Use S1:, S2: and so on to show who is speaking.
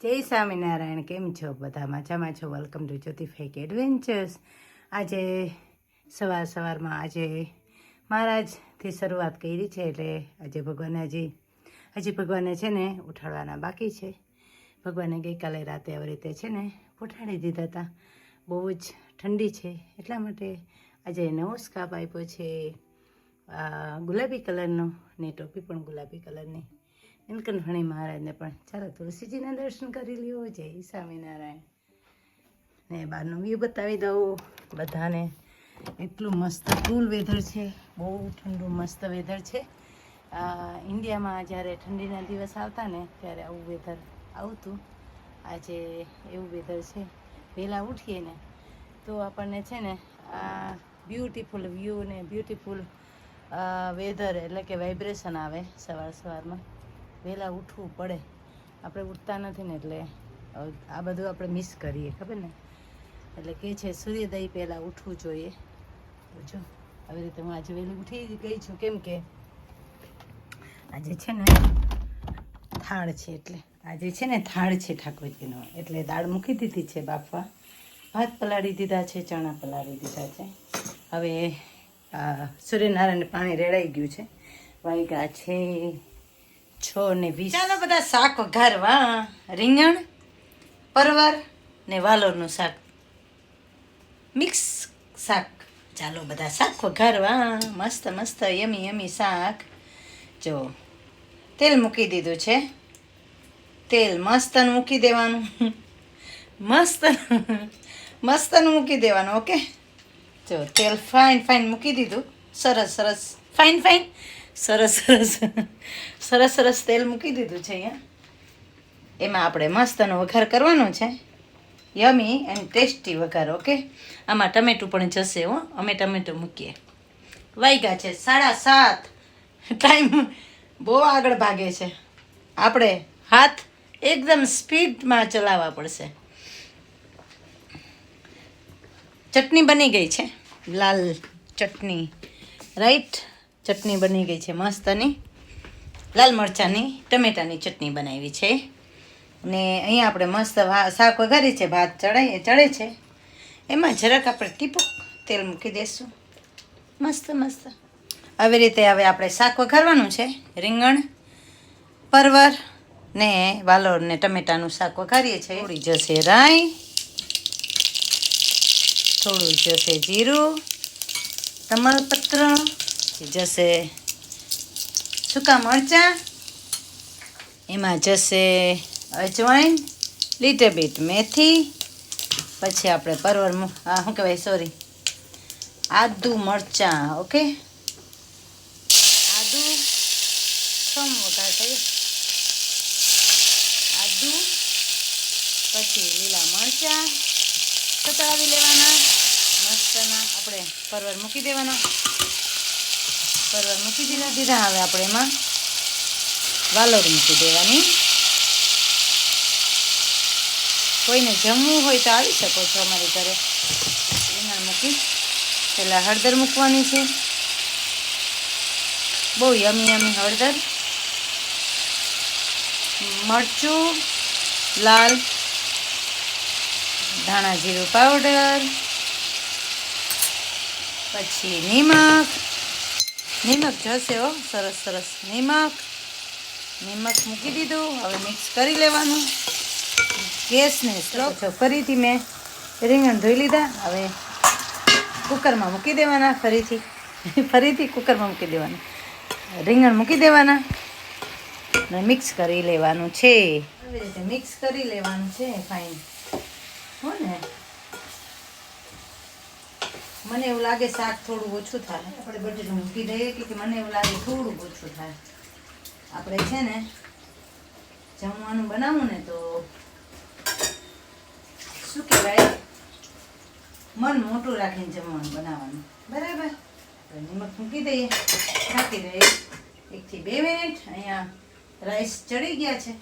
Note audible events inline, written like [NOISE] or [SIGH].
S1: જય સ્વામિનારાયણ, કેમ છો બધા? મજામાં છો? Welcome to Jyoti fake adventures આજે સવાર સવારમાં આજે મહારાજથી શરૂઆત કરી છે, એટલે આજે ભગવાને હજી હજી ભગવાને છે ને ઉઠાડવાના બાકી છે. ભગવાને ગઈકાલે રાતે આવી રીતે છે ને ઉઠાડી દીધા હતા. બહુ જ ઠંડી છે, એટલા માટે આજે નવો સ્કાપ આપ્યો છે. ગુલાબી કલરનો ને ટોપી પણ ગુલાબી કલરની. નીલકંઠણી મહારાજને પણ. ચાલો તુલસીજીના દર્શન કરી લ્યો. જય સ્વામિનારાયણ. ને બહારનો વ્યૂ બતાવી દઉં બધાને. એટલું મસ્ત કુલ વેધર છે. બહુ ઠંડુ મસ્ત વેધર છે. ઇન્ડિયામાં જ્યારે ઠંડીના દિવસ આવતા ને ત્યારે આવું વેધર આવતું. આજે એવું વેધર છે. વહેલા ઉઠીએ ને તો આપણને છે ને, આ બ્યુટીફુલ વ્યૂ ને બ્યુટીફુલ વેધર એટલે કે વાઇબ્રેશન આવે સવાર સવારમાં. વહેલા ઉઠવું પડે. આપણે ઉઠતા નથી ને એટલે આ બધું આપણે મિસ કરીએ, ખબર ને? એટલે કે છે સૂર્યોદય પહેલાં ઉઠવું જોઈએ. તો જો, આવી રીતે હું આજે વહેલી ઉઠી ગઈ છું. કેમ કે આજે છે ને થાળ છે એટલે. આજે છે ને થાળ છે ઠાકોરજીનો. એટલે દાળ મૂકી દીધી છે બાફવા. ભાત પલાળી દીધા છે, ચણા પલાળી દીધા છે. હવે સૂર્યનારાયણ પાણી રેડાઈ ગયું છે. વાયગા છે છ ને વીસ. ચાલો બધા શાક વઘારવા. રીંગણ, પરવર ને વાલોરનું શાક. મિક્સ શાક. ચાલો બધા શાક વઘારવા. મસ્ત મસ્ત, યમી યમી શાક. જો, તેલ મૂકી દીધું છે. તેલ મસ્તનું મૂકી દેવાનું. મસ્ત મસ્તનું મૂકી દેવાનું, ઓકે? જો, તેલ ફાઇન ફાઇન મૂકી દીધું. સરસ સરસ. Fine fine. સરસ સરસ. સરસ સરસ તેલ મૂકી દીધું છે અહીંયા. એમાં આપણે મસ્તનો વઘાર કરવાનો છે. યમી એન્ડ ટેસ્ટી વઘાર ઓકે આમાં ટમેટું પણ જશે, હો. અમે ટમેટું મૂકીએ. વાગ્યા છે, સાડા સાત. ટાઈમ બહુ આગળ ભાગે છે. આપણે હાથ એકદમ સ્પીડમાં ચલાવવા પડશે. ચટણી બની ગઈ છે. લાલ ચટણી રાઈટ ચટણી બની ગઈ છે મસ્તની. લાલ મરચાંની, ટમેટાની ચટણી બનાવી છે. ને અહીંયા આપણે મસ્ત શાક વઘારી છે, ભાત ચડાય, ચડે છે. એમાં જરાક આપણે ટીપુક તેલ મૂકી દઈશું મસ્ત મસ્ત. આવી રીતે હવે આપણે શાક વઘારવાનું છે. રીંગણ, પરવર ને વાલોર ને ટમેટાનું શાક વઘારીએ છીએ. થોડી જશે રાઈ. થોડું જશે જીરું. તમાલપત્ર. જશે. સૂકા મરચાં એમાં જશે અજવાઈન લીટર બીટ મેથી, પછી આપણે પરવર શું કહેવાય સોરી આદુ મરચાં ઓકે આદુ સમ વઘાર થયું આદુ, પછી લીલા મરચાં. સતળાવી લેવાના? મસ્તના આપણે પરવર મૂકી દેવાના. પરવર મૂકી દીધા. દીધા. હવે આપણે એમાં વાલોર મૂકી દેવાની. કોઈને જમવું હોય તો આવી શકો છો અમારી ઘરે. રીંગણ મૂકી પહેલાં હળદર મૂકવાની છે. બહુ યમી યમી હળદર. મરચું, લાલ, ધાણા જીરું પાવડર, પછી નિમક નિમક જશે હો, સરસ સરસ. નિમક નિમક મૂકી દીધું. હવે મિક્સ કરી લેવાનું. ગેસને સ્લો ફરીથી મેં રીંગણ ધોઈ લીધા. હવે કુકરમાં મૂકી દેવાના ફરીથી. [LAUGHS] ફરીથી કુકરમાં મૂકી દેવાના. રીંગણ મૂકી દેવાના અને મિક્સ કરી લેવાનું છે. આવી રીતે મિક્સ કરી લેવાનું છે. ફાઇન હો ને? મને એવું લાગે શાક થોડું ઓછું થાય. આપણે બટેટું મૂકી દઈએ કે મને એવું લાગે થોડું ઓછું થાય. આપણે છે ને જમવાનું બનાવવું ને તો શું કહેવાય? મન મોટું રાખીને જમવાનું બનાવવાનું. બરાબર? આપણે નિમક મૂકી દઈએ રાખી દઈએ. એકથી બે મિનિટ, અહીંયા રાઈસ ચડી ગયા છે.